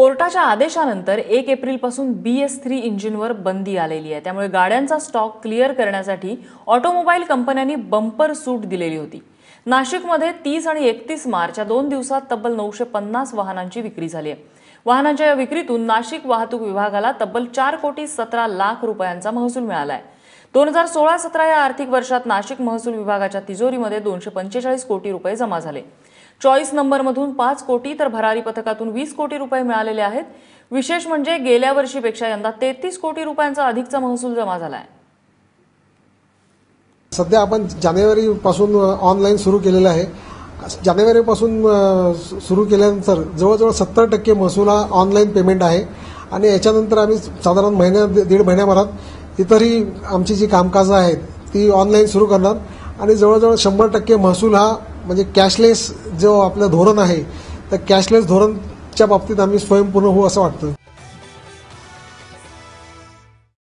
कोर्टाच्या आदेशानंतर एक एप्रिलपासून बी एस थ्री इंजिनवर बंदी आलेली आहे. त्यामुळे गाड्यांचा स्टॉक क्लिअर करण्यासाठी ऑटोमोबाईल कंपन्यांनी बंपर सूट दिलेली होती. नाशिकमध्ये तीस आणि एकतीस मार्च या दोन दिवसात तब्बल नऊशे पन्नास वाहनांची विक्री झाली आहे. वाहनांच्या या विक्रीतून नाशिक वाहतूक विभागाला तब्बल चार कोटी सतरा लाख रुपयांचा महसूल मिळाला आहे. दोन हजार सोळा सतरा या आर्थिक वर्षात नाशिक महसूल विभागाच्या तिजोरीमध्ये दोनशे पंचेचाळीस कोटी रुपये जमा झाले. चॉईस नंबरमधून पाच कोटी तर भरारी पथकातून वीस कोटी रुपये मिळालेले आहेत. विशेष म्हणजे गेल्या वर्षीपेक्षा यंदा तेहतीस कोटी रुपयांचा अधिकचा महसूल जमा झाला आहे सध्या आपण जानेवारीपासून ऑनलाईन सुरू केलेलं आहे. जानेवारीपासून सुरू केल्यानंतर जवळजवळ सत्तर टक्के महसूल हा ऑनलाईन पेमेंट आहे. आणि याच्यानंतर आम्ही साधारण महिन्या दीड महिन्याभरात इतरही आमची जी कामकाजं आहेत ती ऑनलाईन सुरू करणार. आणि जवळजवळ शंभर टक्के महसूल हा म्हणजे कॅशलेस जो आपलं धोरण आहे तर कॅशलेस धोरणच्या बाबतीत आम्ही स्वयंपूर्ण होऊ असं वाटतं.